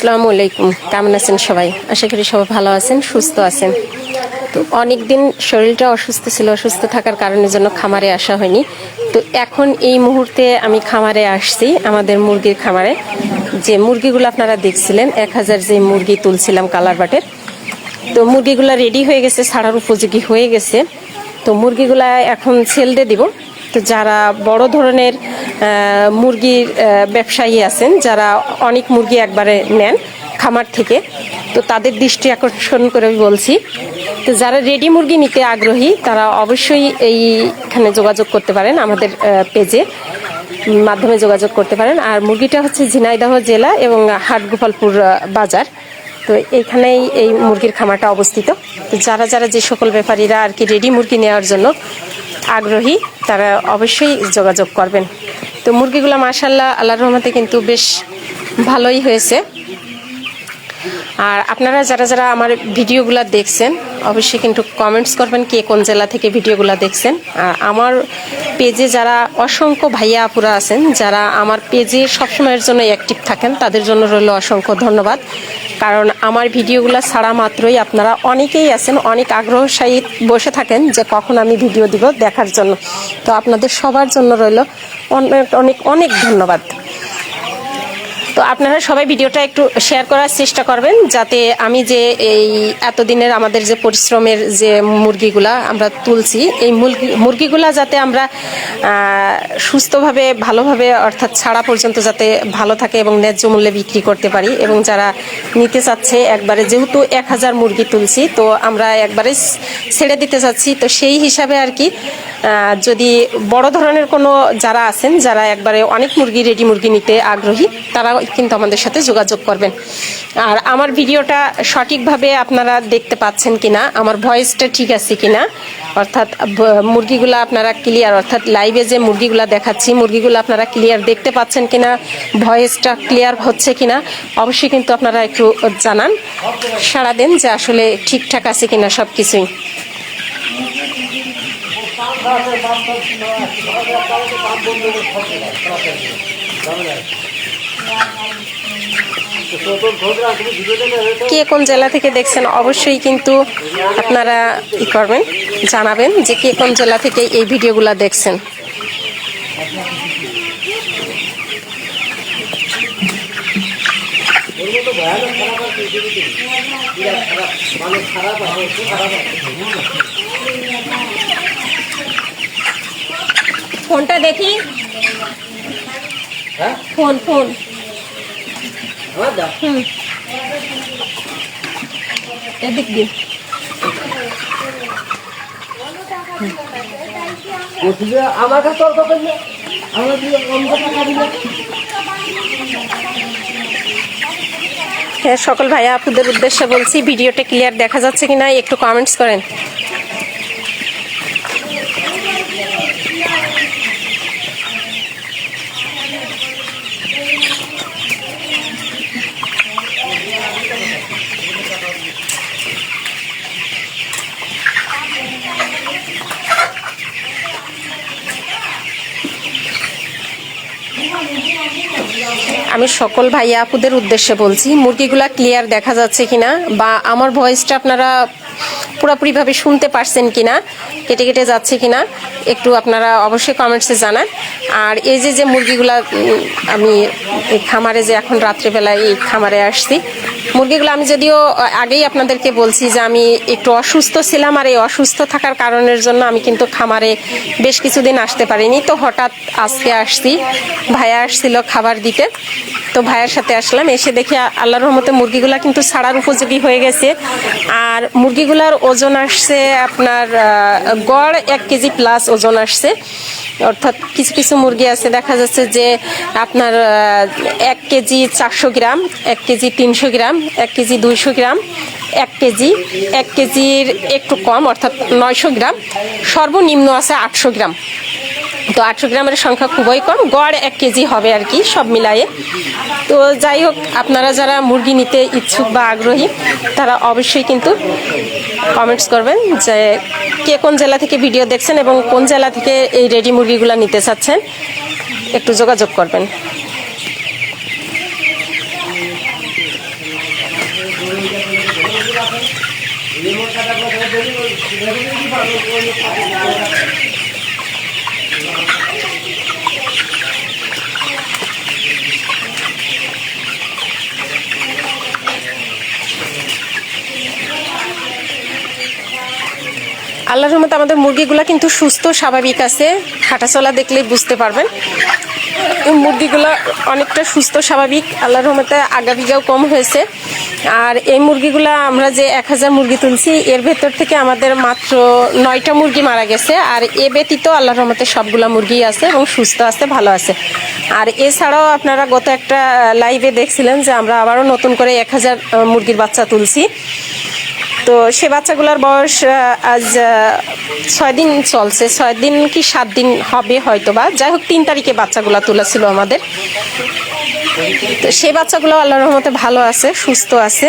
আসসালামু আলাইকুম। কেমন আছেন সবাই? আশা করি সবাই ভালো আছেন, সুস্থ আছেন। তো অনেক দিন শরীরটা অসুস্থ ছিল, অসুস্থ থাকার কারণের জন্য খামারে আসা হয়নি। তো এখন এই মুহূর্তে আমি খামারে আসছি, আমাদের মুরগির খামারে। যে মুরগিগুলো আপনারা দেখছিলেন, এক হাজার যে মুরগি তুলছিলাম কালার বাটের তো মুরগিগুলা রেডি হয়ে গেছে, ছাড়ার উপযোগী হয়ে গেছে। তো মুরগিগুলা এখন দিয়ে দিব। তো যারা বড় ধরনের মুরগির ব্যবসায়ী আছেন যারা অনেক মুরগি একবারে নেন খামার থেকে। তো তাদের দৃষ্টি আকর্ষণ করে বলছি। তো যারা রেডি মুরগি নিতে আগ্রহী, তারা অবশ্যই এইখানে যোগাযোগ করতে পারেন আমাদের পেজে মাধ্যমে যোগাযোগ করতে পারেন। আর মুরগিটা হচ্ছে ঝিনাইদহ জেলা এবং হাটগোপালপুর বাজার। তো এইখানেই এই মুরগির খামারটা অবস্থিত। তো যারা যারা যে সকল ব্যাপারীরা আর কি রেডি মুরগি নেওয়ার জন্য আগ্রহী, তারা অবশ্যই যোগাযোগ করবেন। তো মুরগিগুলো মাশাল্লাহ আল্লাহর রহমতে কিন্তু বেশ ভালোই হয়েছে। আর আপনারা যারা যারা আমার ভিডিওগুলো দেখছেন, অবশ্যই কিন্তু কমেন্টস করবেন কে কোন জেলা থেকে ভিডিওগুলো দেখছেন। আর আমার পেজে যারা অসংখ্য ভাইয়া আপুরা আছেন, যারা আমার পেজে সবসময়ের জন্য অ্যাক্টিভ থাকেন, তাদের জন্য রইল অসংখ্য ধন্যবাদ। কারণ আমার ভিডিওগুলো ছাড়া মাত্রই আপনারা অনেকেই আছেন, অনেক আগ্রহ সহিত বসে থাকেন যে কখন আমি ভিডিও দিব দেখার জন্য। তো আপনাদের সবার জন্য রইল অনেক অনেক অনেক ধন্যবাদ। তো আপনারা সবাই ভিডিওটা একটু শেয়ার করার চেষ্টা করবেন যাতে আমি যে এই এতদিনের আমাদের যে পরিশ্রমের যে মুরগিগুলা আমরা তুলছি, এই মুরগি, মুরগিগুলা যাতে আমরা সুস্থভাবে, ভালোভাবে অর্থাৎ ছাড়া পর্যন্ত যাতে ভালো থাকে এবং ন্যায্য মূল্যে বিক্রি করতে পারি এবং যারা নিতে চাচ্ছে, একবারে যেহেতু এক হাজার মুরগি তুলছি, তো আমরা একবারে ছেড়ে দিতে চাচ্ছি তো সেই হিসাবে আর কি যদি বড় ধরনের কোনো যারা আছেন, যারা একবারে অনেক মুরগি রেডি মুরগি নিতে আগ্রহী তারা কিন্তু আমাদের সাথে যোগাযোগ করবেন। আর আমার ভিডিওটা সঠিকভাবে আপনারা দেখতে পাচ্ছেন কিনা, আমার ভয়েসটা ঠিক আছে কিনা, অর্থাৎ মুরগিগুলো আপনারা ক্লিয়ার অর্থাৎ লাইভে যে মুরগিগুলো দেখাচ্ছি, মুরগিগুলো আপনারা ক্লিয়ার দেখতে পাচ্ছেন কিনা, ভয়েসটা ক্লিয়ার হচ্ছে কিনা, অবশ্যই কিন্তু আপনারা একটু জানান সারা দিন যে আসলে ঠিকঠাক আছে কিনা সব কিছুই কে কোন জেলা থেকে দেখছেন অবশ্যই কিন্তু আপনারা ই করবেন জানাবেন যে কে কোন জেলা থেকে এই ভিডিওগুলো দেখছেন। ফোনটা দেখি। হ্যাঁ? Phone phone. এদিক দিন বলছি আমার কাছে তর্ক করলে আমার দিয়ে অন্য টাকা দিলে? হ্যাঁ সকল ভাইয়া আপনাদের উদ্দেশ্যে বলছি ভিডিওটা ক্লিয়ার দেখা যাচ্ছে কিনা একটু কমেন্টস করেন। আমি সকল ভাইয়া আপুদের উদ্দেশ্যে বলছি, মুরগিগুলা ক্লিয়ার দেখা যাচ্ছে কিনা বা আমার ভয়েসটা আপনারা পুরোপুরিভাবে শুনতে পারছেন কিনা, কেটে কেটে যাচ্ছে কিনা, একটু আপনারা অবশ্যই কমেন্টসে জানান। আর এই যে যে মুরগিগুলা আমি খামারে যে এখন রাত্রেবেলায় এই খামারে আসছি মুরগিগুলো আমি যদিও আগেই আপনাদেরকে বলছি যে আমি একটু অসুস্থ ছিলাম আর এই অসুস্থ থাকার কারণের জন্য আমি কিন্তু খামারে বেশ কিছুদিন আসতে পারিনি। তো হঠাৎ আজকে আসছি, ভাইয়া আসছিল খাবার দিতে। তো ভাইয়ের সাথে আসলাম, এসে দেখি আল্লাহর রহমতে মুরগিগুলা কিন্তু ছাড়ার উপযোগী হয়ে গেছে। আর মুরগিগুলার ওজন আসছে আপনার গড় এক কেজি প্লাস ওজন আসছে। অর্থাৎ কিছু কিছু মুরগি আছে, দেখা যাচ্ছে যে আপনার এক কেজি চারশো গ্রাম, এক কেজি তিনশো গ্রাম। এক কেজি দুইশো গ্রাম, এক কেজি, এক কেজির একটু কম, অর্থাৎ নয়শো গ্রাম। সর্বনিম্ন আছে আটশো গ্রাম। তো আটশো গ্রামের সংখ্যা খুবই কম, গড় এক কেজি হবে আর কি, সব মিলায়ে। তো যাই হোক, আপনারা যারা মুরগি নিতে ইচ্ছুক বা আগ্রহী, তারা অবশ্যই কিন্তু কমেন্টস করবেন যে কে কোন জেলা থেকে ভিডিও দেখছেন এবং কোন জেলা থেকে এই রেডি মুরগিগুলো নিতে চাচ্ছেন, একটু যোগাযোগ করবেন। Thank you. আল্লাহর রহমতে আমাদের মুরগিগুলা কিন্তু সুস্থ, স্বাভাবিক আছে। হাঁটাচলা দেখলেই বুঝতে পারবেন। মুরগিগুলা অনেকটা সুস্থ, স্বাভাবিক। আল্লাহর রহমতে আগাবিগাও কম হয়েছে। আর এই মুরগিগুলা আমরা যে এক হাজার মুরগি তুলছি, এর ভেতর থেকে আমাদের মাত্র নয়টা মুরগি মারা গেছে। আর এ ব্যতীত আল্লাহর রহমতে সবগুলা মুরগি আছে এবং সুস্থ আছে, ভালো আছে। আর এছাড়াও আপনারা গত একটা লাইভে দেখছিলেন যে আমরা আবারও নতুন করে এক হাজার মুরগির বাচ্চা তুলছি। তো সে বাচ্চাগুলোর বয়স আজ ছয় দিন চলছে। ছয় দিন কি সাত দিন হবে হয়তো বা যাই হোক, তিন তারিখে বাচ্চাগুলো তোলা ছিল আমাদের। তো সেই বাচ্চাগুলো আল্লাহর রহমতে ভালো আছে, সুস্থ আছে।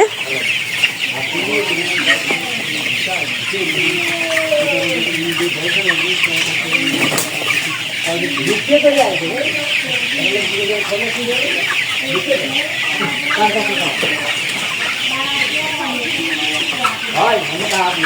হয় আমি